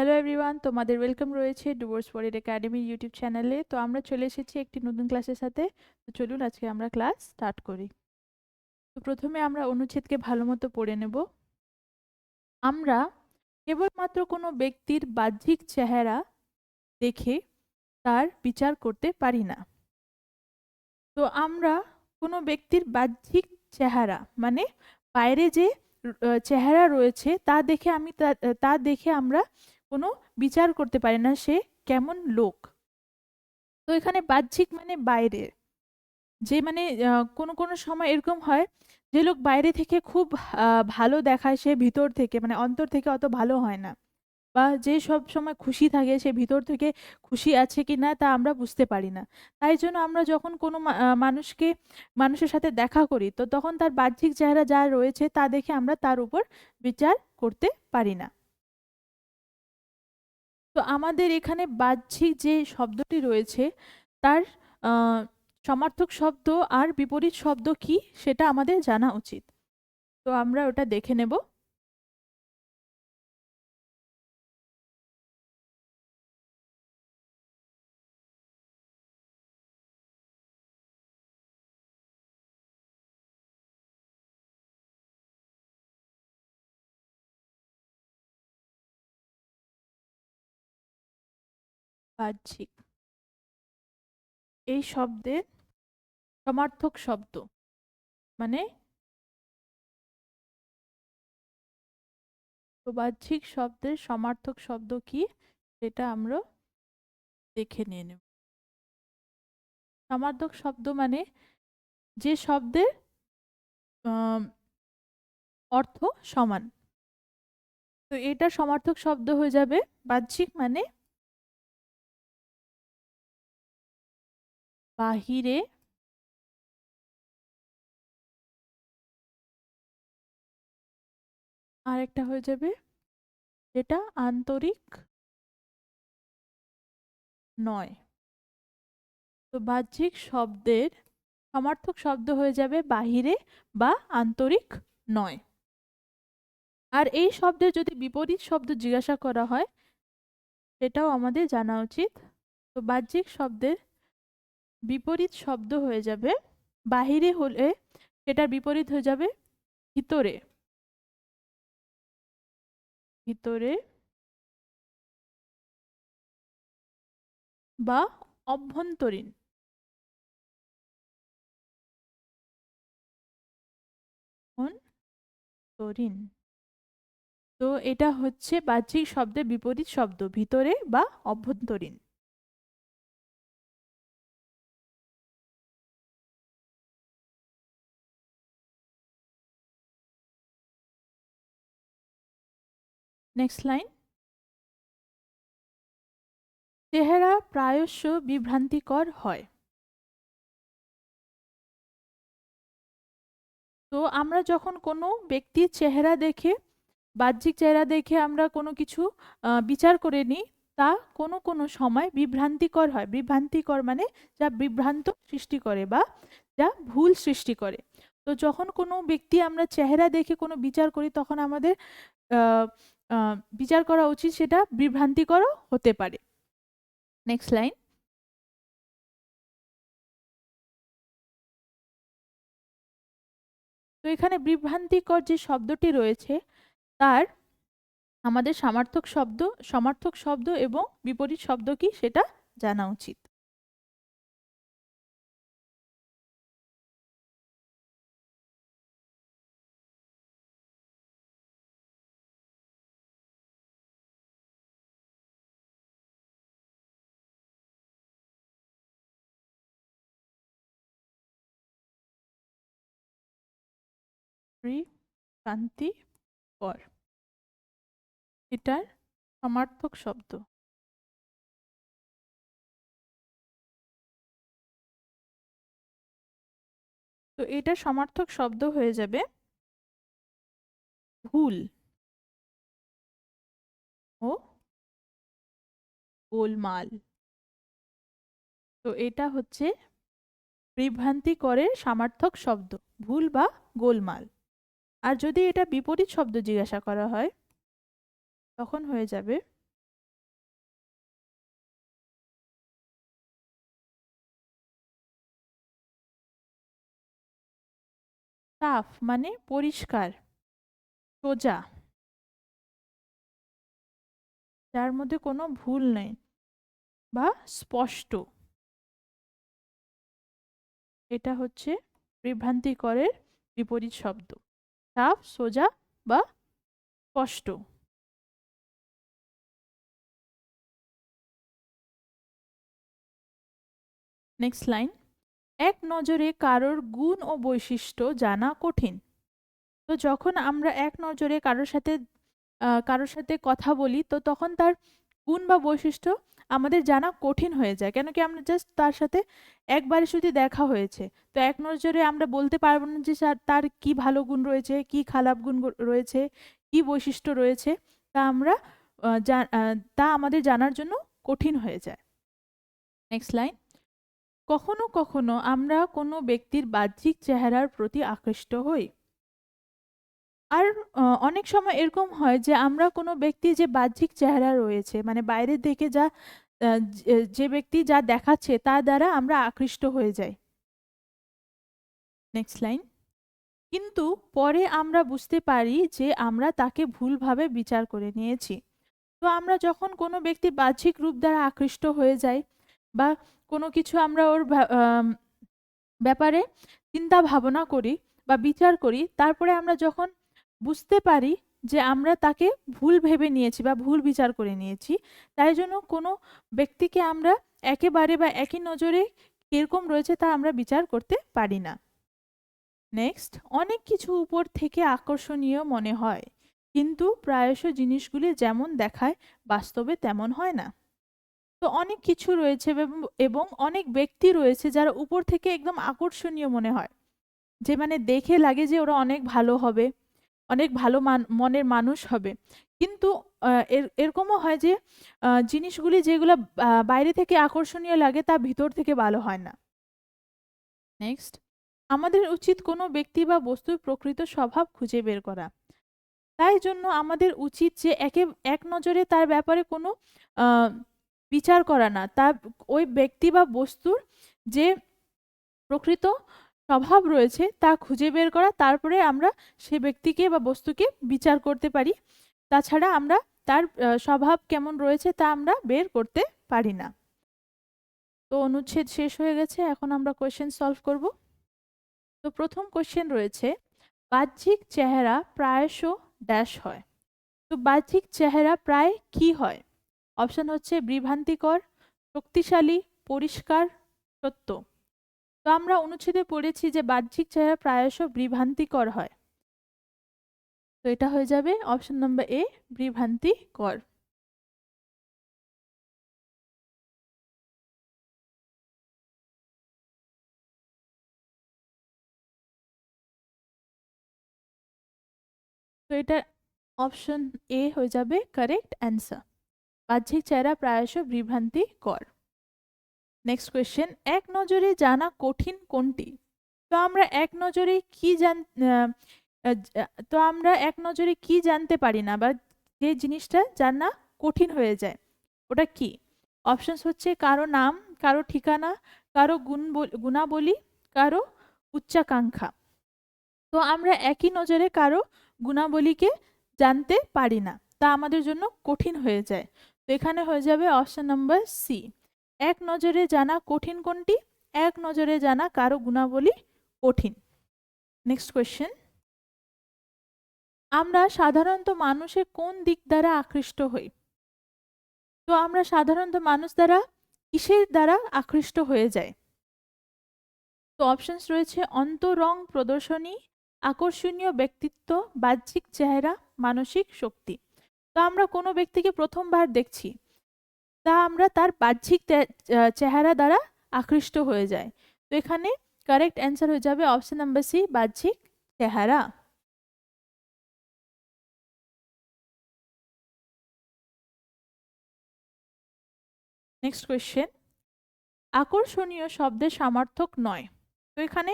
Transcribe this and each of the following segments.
Hello everyone তোমাদের welcome রয়েছে ডুবোর্স ফরিড academy YouTube চ্যানেলে তো আমরা চলে এসেছি একটি নতুন ক্লাসের সাথে। তো চলুন আজকে আমরা ক্লাস স্টার্ট করি। তো প্রথমে আমরা অনুচ্ছেদকে ভালো মতো পড়ে নেব। আমরা কেবলমাত্র কোনো ব্যক্তির বাহ্যিক চেহারা দেখে তার বিচার করতে পারি না। তো আমরা কোনো ব্যক্তির বাহ্যিক চেহারা মানে বাইরে যে চেহারা রয়েছে, তা দেখে আমি তা দেখে আমরা কোনো বিচার করতে পারি না সে কেমন লোক। তো এখানে বাহ্যিক মানে বাইরে। যে মানে কোনো কোনো সময় এরকম হয় যে লোক বাইরে থেকে খুব ভালো দেখায় সে ভিতর থেকে মানে অন্তর থেকে অত ভালো হয় না। বা যে সব সময় খুশি থাকে সে ভিতর থেকে খুশি আছে কি না তা আমরা বুঝতে পারি না। তাই জন্য আমরা যখন কোনো মানুষকে, মানুষের সাথে দেখা করি, তো তখন তার বাহ্যিক চেহারা যা রয়েছে তা দেখে আমরা তার উপর বিচার করতে পারি না। তো আমাদের এখানে বাহ্যিক যে শব্দটি রয়েছে, তার সমার্থক শব্দ আর বিপরীত শব্দ কি সেটা আমাদের জানা উচিত। তো আমরা ওটা দেখে নেব। বাহ্যিক। এই শব্দের সমার্থক শব্দ মানে বাহ্যিক শব্দের সমার্থক শব্দ কি সেটা আমরা দেখে নিয়ে নেব। সমার্থক শব্দ মানে যে শব্দের অর্থ সমান। তো এটা সমার্থক শব্দ হয়ে যাবে। বাহ্যিক মানে বাহিরে আর একটা হয়ে যাবে যেটা আন্তরিক নয়। তো বাহ্যিক শব্দের সমার্থক শব্দ হয়ে যাবে বাহিরে বা আন্তরিক নয়। আর এই শব্দের যদি বিপরীত শব্দ জিজ্ঞাসা করা হয়, সেটাও আমাদের জানা উচিত। তো বাহ্যিক শব্দের বিপরীত শব্দ হয়ে যাবে। বাহিরে হলে সেটার বিপরীত হয়ে যাবে ভিতরে। ভিতরে বা অভ্যন্তরীণ। অভ্যন্তরীণ। তো এটা হচ্ছে বাহ্যিক শব্দের বিপরীত শব্দ, ভিতরে বা অভ্যন্তরীণ। নেক্সট লাইন চেহারা প্রায়শ বিভ্রান্তিকর হয়। তো আমরা যখন কোনো ব্যক্তির চেহারা দেখে, বাহ্যিক চেহারা দেখে আমরা কোনো কিছু বিচার করে নিই, তা কোনো কোনো সময় বিভ্রান্তিকর হয়। বিভ্রান্তিকর মানে যা বিভ্রান্ত সৃষ্টি করে বা যা ভুল সৃষ্টি করে। তো যখন কোনো ব্যক্তি আমরা চেহারা দেখে কোনো বিচার করি, তখন আমাদের বিচার করা উচিত সেটা বিভ্রান্তিকরও হতে পারে। নেক্সট লাইন তো এখানে বিভ্রান্তিকর যে শব্দটি রয়েছে, তার আমাদের সমার্থক শব্দ সমার্থক শব্দ এবং বিপরীত শব্দ কি সেটা জানা উচিত। বিভ্রান্তিকর এটার সমার্থক শব্দ। তো এটার সমার্থক শব্দ হয়ে যাবে ভুল। ও গোলমাল। তো এটা হচ্ছে বিভ্রান্তিকরের সমার্থক শব্দ, ভুল বা গোলমাল। আর যদি এটা বিপরীত শব্দ জিজ্ঞাসা করা হয়, তখন হয়ে যাবে সাফ মানে পরিষ্কার, সোজা। যার মধ্যে কোনো ভুল নেই বা স্পষ্ট। এটা হচ্ছে বিভ্রান্তিকরের বিপরীত শব্দ। সাফ সোজা বা স্পষ্ট। নেক্সট লাইন এক নজরে কারোর গুণ ও বৈশিষ্ট্য জানা কঠিন। তো যখন আমরা এক নজরে কারোর সাথে কারোর সাথে কথা বলি, তো তখন তার গুণ বা বৈশিষ্ট্য আমাদের জানা কঠিন হয়ে যায়। কেন কি আমরা জাস্ট তার সাথে একবারে শুধু দেখা হয়েছে। তো এক নজরে আমরা বলতে পারব না যে তার কি ভালো গুণ রয়েছে, কি খারাপ গুণ রয়েছে, কি বৈশিষ্ট্য রয়েছে। তা আমরা তা আমাদের জানার জন্য কঠিন হয়ে যায়। নেক্সট লাইন কখনো কখনো আমরা কোনো ব্যক্তির বাহ্যিক চেহারার প্রতি আকৃষ্ট হই। আর অনেক সময় এরকম হয় যে আমরা কোনো ব্যক্তি যে বাহ্যিক চেহারা রয়েছে মানে বাইরে থেকে যা যে- ব্যক্তি যা দেখাচ্ছে তার দ্বারা আমরা আকৃষ্ট হয়ে যাই। নেক্সট লাইন কিন্তু পরে আমরা বুঝতে পারি যে আমরা তাকে ভুলভাবে বিচার করে নিয়েছি। তো আমরা যখন কোনো ব্যক্তির বাহ্যিক রূপ দ্বারা আকৃষ্ট হয়ে যাই বা কোনো কিছু আমরা ওর ব্যাপারে চিন্তা ভাবনা করি বা বিচার করি, তারপরে আমরা যখন বুঝতে পারি যে আমরা তাকে ভুল ভেবে নিয়েছি বা ভুল বিচার করে নিয়েছি। তাই জন্য কোনো ব্যক্তিকে আমরা একেবারে বা একই নজরে কীরকম রয়েছে তা আমরা বিচার করতে পারি না। নেক্সট অনেক কিছু উপর থেকে আকর্ষণীয় মনে হয়, কিন্তু প্রায়শ জিনিসগুলি যেমন দেখায়, বাস্তবে তেমন হয় না। তো অনেক কিছু রয়েছে এবং- অনেক ব্যক্তি রয়েছে যারা উপর থেকে একদম আকর্ষণীয় মনে হয়। যে মানে দেখে লাগে যে ওরা অনেক ভালো হবে অনেক ভালো মান, মনের মানুষ হবে। কিন্তু এর, এরকমও হয় যে জিনিসগুলি যেগুলো বাইরে থেকে আকর্ষণীয় লাগে তা ভিতর থেকে ভালো হয় না। নেক্সট আমাদের উচিত কোনো ব্যক্তি বা বস্তুর প্রকৃত স্বভাব খুঁজে বের করা। তাই জন্য আমাদের উচিত যে, একে, এক নজরে তার ব্যাপারে কোনো বিচার করা না। তার, ওই ব্যক্তি বা বস্তুর যে, প্রকৃত স্বভাব রয়েছে, তা খুঁজে বের করা, তারপরে আমরা সে ব্যক্তিকে বা বস্তুকে বিচার করতে পারি। তাছাড়া আমরা তার স্বভাব কেমন রয়েছে তা আমরা বের করতে পারি না। তো অনুচ্ছেদ শেষ হয়ে গেছে, এখন আমরা কোয়েশ্চেন সলভ করব। তো প্রথম কোয়েশ্চেন রয়েছে, বাহ্যিক চেহারা প্রায়শ ড্যাশ হয়। তো বাহ্যিক চেহারা প্রায় কি হয়? অপশন হচ্ছে বিভ্রান্তিকর, শক্তিশালী, পরিষ্কার, সত্য। তো আমরা অনুচ্ছেদে পড়েছি যে বাহ্যিক চেহারা প্রায়শ বিভ্রান্তিকর হয়। তো এটা হয়ে যাবে অপশন নম্বর এ বিভ্রান্তিকর। তো এটা অপশন এ হয়ে যাবে কারেক্ট অ্যান্সার বাহ্যিক চেহারা প্রায়শ বিভ্রান্তিকর। নেক্সট কোয়েশ্চেন এক নজরে জানা কঠিন কোনটি? তো আমরা এক নজরে কি জান তো আমরা এক নজরে কি জানতে পারি না বা যে জিনিসটা জানা কঠিন হয়ে যায়, ওটা কি? অপশনস হচ্ছে কারও নাম, কারও ঠিকানা, কারও গুণ বল- গুণাবলী, কারও উচ্চাকাঙ্ক্ষা। তো আমরা একই নজরে কারও গুণাবলীকে জানতে পারি না, তা আমাদের জন্য কঠিন হয়ে যায়। তো এখানে হয়ে যাবে অপশন নাম্বার সি এক নজরে জানা কঠিন কোনটি, এক নজরে জানা কারও গুণাবলী কঠিন। নেক্সট কোয়েশ্চেন আমরা সাধারণত মানুষের কোন দিক দ্বারা আকৃষ্ট হই? তো আমরা সাধারণত মানুষ দ্বারা কিসের দ্বারা আকৃষ্ট হয়ে যায় তো অপশনস রয়েছে অন্তরং প্রদর্শনী, আকর্ষণীয় ব্যক্তিত্ব, বাহ্যিক চেহারা, মানসিক শক্তি। তো আমরা কোনো ব্যক্তিকে প্রথমবার দেখছি। তা আমরা তার বাহ্যিক চেহারা দ্বারা আকৃষ্ট হয়ে যায়। তো এখানে কারেক্ট অ্যান্সার হয়ে যাবে অপশন নাম্বার সি বাহ্যিক চেহারা। নেক্সট কোয়েশ্চেন আকর্ষণীয় শব্দের সামার্থক নয়। তো এখানে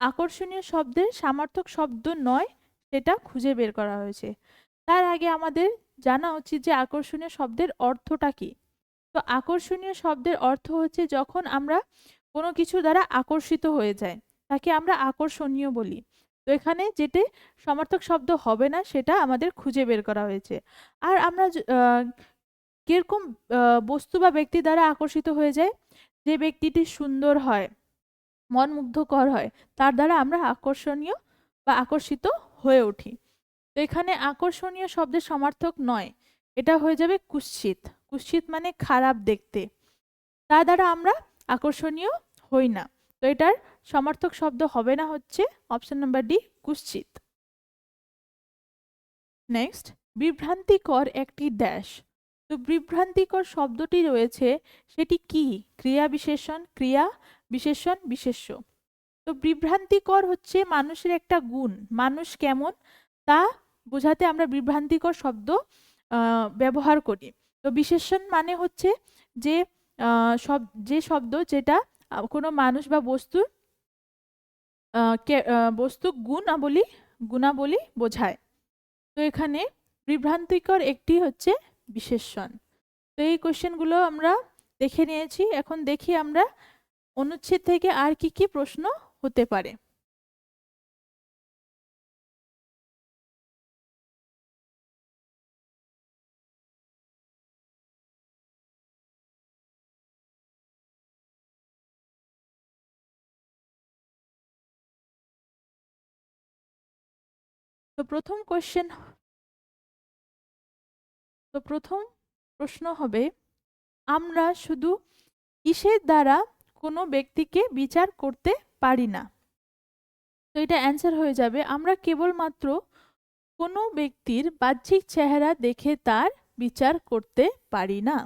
আকর্ষণীয় শব্দের সামার্থক শব্দ নয়, সেটা খুঁজে বের করা হয়েছে। তার আগে আমাদের জানা উচিত যে আকর্ষণীয় শব্দের অর্থটা কি। তো আকর্ষণীয় শব্দের অর্থ হচ্ছে যখন আমরা কোনো কিছু দ্বারা আকর্ষিত হয়ে যায় তাকে আমরা আকর্ষণীয় বলি। তো এখানে যেটি সমার্থক শব্দ হবে না, সেটা আমাদের খুঁজে বের করা হয়েছে। আর আমরা কীরকম বস্তু বা ব্যক্তি দ্বারা আকর্ষিত হয়ে যায় যে ব্যক্তিটি সুন্দর হয় মন মুগ্ধকর হয়, তার দ্বারা আমরা আকর্ষণীয় বা আকর্ষিত হয়ে উঠি। তো এখানে আকর্ষণীয় শব্দের সমার্থক নয়, এটা হয়ে যাবে কুৎসিত। কুৎসিত মানে খারাপ দেখতে। তা দ্বারা আমরা আকর্ষণীয় হই না। তো এটার সমার্থক শব্দ হবে না হচ্ছে অপশন নাম্বার ডি কুৎসিত। নেক্সট বিভ্রান্তিকর একটি ড্যাশ তো বিভ্রান্তিকর শব্দটি রয়েছে, সেটি কি? ক্রিয়া বিশেষণ ক্রিয়া বিশেষণ, বিশেষ্য। তো বিভ্রান্তিকর হচ্ছে মানুষের একটা গুণ। মানুষ কেমন? তা বোঝাতে আমরা বিভ্রান্তিকর শব্দ ব্যবহার করি। তো বিশেষণ মানে হচ্ছে যে সব, যে শব্দ যেটা কোনো মানুষ বা বস্তুর বস্তু গুণাবলী গুণাবলী বোঝায়। তো এখানে বিভ্রান্তিকর একটি হচ্ছে বিশেষণ। তো এই কোশ্চেনগুলো আমরা দেখে নিয়েছি। এখন দেখি আমরা অনুচ্ছেদ থেকে আর কি কি প্রশ্ন হতে পারে। তো প্রথম কোশ্চেন তো প্রথম প্রশ্ন হবে, আমরা শুধু কিসের দ্বারা কোনো ব্যক্তিকে বিচার করতে পারি না? তো এটা অ্যান্সার হয়ে যাবে, আমরা কেবলমাত্র কোনো ব্যক্তির বাহ্যিক চেহারা দেখে তার বিচার করতে পারি না।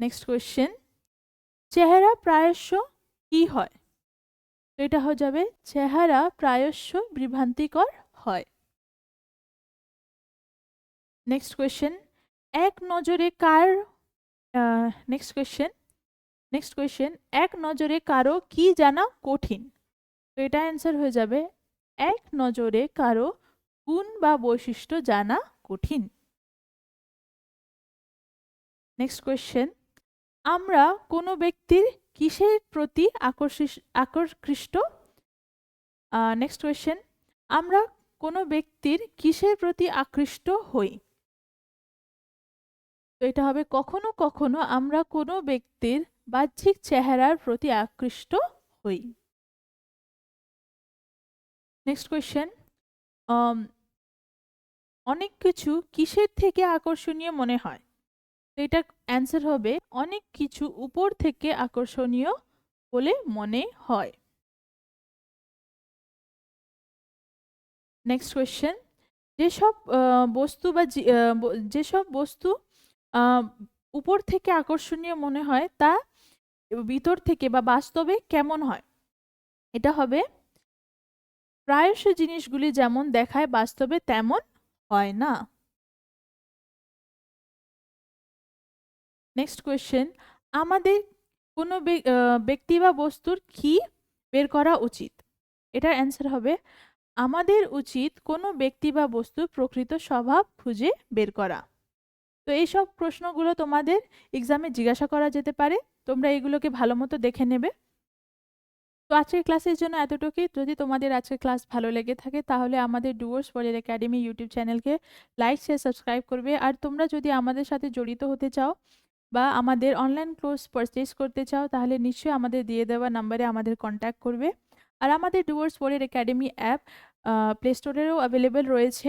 নেক্সট কোয়েশ্চেন চেহারা প্রায়শ কি হয়? এটা হয়ে যাবে, চেহারা প্রায়শ বিভ্রান্তিকর হয়। নেক্সট কোয়েশ্চেন এক নজরে কার নেক্সট কোয়েশ্চেন নেক্সট কোয়েশ্চেন এক নজরে কারও কি জানা কঠিন? তো এটা অ্যান্সার হয়ে যাবে, এক নজরে কারও গুণ বা বৈশিষ্ট্য জানা কঠিন। নেক্সট কোয়েশ্চেন আমরা কোনো ব্যক্তির কিসের প্রতি আকর্ষিস, আকর্ষিষ্ট? নেক্সট কোয়েশ্চেন আমরা কোনো ব্যক্তির কিসের প্রতি আকৃষ্ট হই? তো এটা হবে কখনো কখনো আমরা কোনো ব্যক্তির বাহ্যিক চেহারার প্রতি আকৃষ্ট হই। নেক্সট কোয়েশ্চেন অনেক কিছু কিসের থেকে আকর্ষণীয় মনে হয়? তো এটা অ্যান্সার হবে অনেক কিছু উপর থেকে আকর্ষণীয় বলে মনে হয়। নেক্সট কোয়েশ্চেন যেসব বস্তু বা যেসব বস্তু উপর থেকে আকর্ষণীয় মনে হয়, তা ভিতর থেকে বা বাস্তবে কেমন হয়? এটা হবে, প্রায়শ জিনিসগুলি যেমন দেখায়, বাস্তবে তেমন হয় না। নেক্সট কোয়েশ্চেন আমাদের কোনো ব্যক্তি বা বস্তুর কি বের করা উচিত? এটার অ্যান্সার হবে আমাদের উচিত কোনো ব্যক্তি বা বস্তুর প্রকৃত স্বভাব খুঁজে বের করা। তো এই সব প্রশ্নগুলো তোমাদের এক্সামে জিজ্ঞাসা করা যেতে পারে। তোমরা এগুলোকে ভালো মতো দেখে নেবে। তো আজকের ক্লাসের জন্য এতটুকুই। যদি তোমাদের আজকের ক্লাস ভালো লেগে থাকে, তাহলে আমাদের ডুয়ার্স ফরের একাডেমি ইউটিউব চ্যানেলকে লাইক শেয়ার সাবস্ক্রাইব করবে। আর তোমরা যদি আমাদের সাথে জড়িত হতে চাও বা আমাদের অনলাইন কোর্স পারচেজ করতে চাও, তাহলে নিশ্চয়ই আমাদের দিয়ে দেওয়া নাম্বারে আমাদের কন্ট্যাক্ট করবে। আর আমাদের ডুয়ার্স ফরের একাডেমি অ্যাপ প্লে স্টোরেও অ্যাভেলেবেল রয়েছে।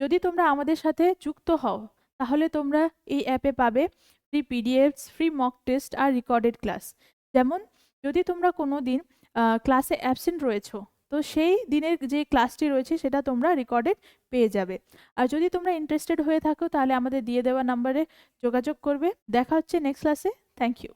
যদি তোমরা আমাদের সাথে যুক্ত হও, তাহলে তোমরা এই অ্যাপে পাবে free PDFs free mock test আর রেকর্ডেড ক্লাস যেমন, যদি তোমরা কোনো দিন ক্লাসে অ্যাবসেন্ট রয়েছো, তো সেই দিনের যে ক্লাসটি রয়েছে, সেটা তোমরা রেকর্ডেড পেয়ে যাবে। আর যদি তোমরা ইন্টারেস্টেড হয়ে থাকো, তাহলে আমাদের দিয়ে দেওয়া নাম্বারে যোগাযোগ করবে। দেখা হচ্ছে নেক্সট ক্লাসে থ্যাংক ইউ